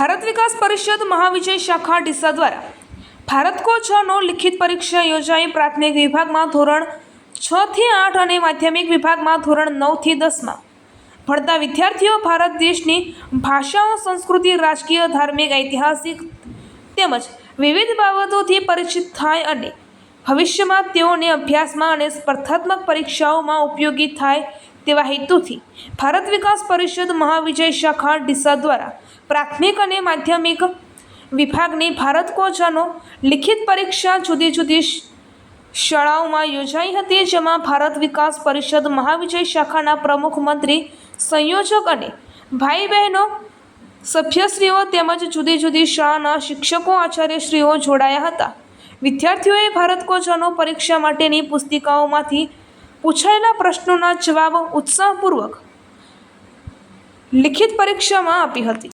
ભારત વિકાસ પરિષદ મહાવિજય શાખા ડીસા દ્વારા ભારત કો છનો લિખિત પરીક્ષા યોજાઈ પ્રાથમિક વિભાગમાં ધોરણ છ થી આઠ અને માધ્યમિક વિભાગમાં ધોરણ નવથી દસમાં. ભણતા વિદ્યાર્થીઓ ભારત દેશની ભાષાઓ, સંસ્કૃતિ, રાજકીય, ધાર્મિક, ઐતિહાસિક તેમજ વિવિધ બાબતોથી પરિચિત થાય અને ભવિષ્યમાં તેઓને અભ્યાસમાં અને સ્પર્ધાત્મક પરીક્ષાઓમાં ઉપયોગી થાય તેવા હેતુથી ભારત વિકાસ પરિષદ મહાવિજય શાખા ડીસા દ્વારા પ્રાથમિક અને માધ્યમિક વિભાગની ભારત કોચાનો લિખિત પરીક્ષા જુદી જુદી શાળાઓમાં યોજાઈ હતી, જેમાં ભારત વિકાસ પરિષદ મહાવિજય શાખાના પ્રમુખ મંત્રી, સંયોજક અને ભાઈ બહેનો સભ્યશ્રીઓ તેમજ જુદી જુદી શાળાના શિક્ષકો, આચાર્યશ્રીઓ જોડાયા હતા. વિદ્યાર્થીઓએ ભારત કોચાનો પરીક્ષા માટેની પુસ્તિકાઓમાંથી પૂછાયેલા પ્રશ્નોના જવાબ ઉત્સાહપૂર્વક લિખિત પરીક્ષામાં આપી હતી.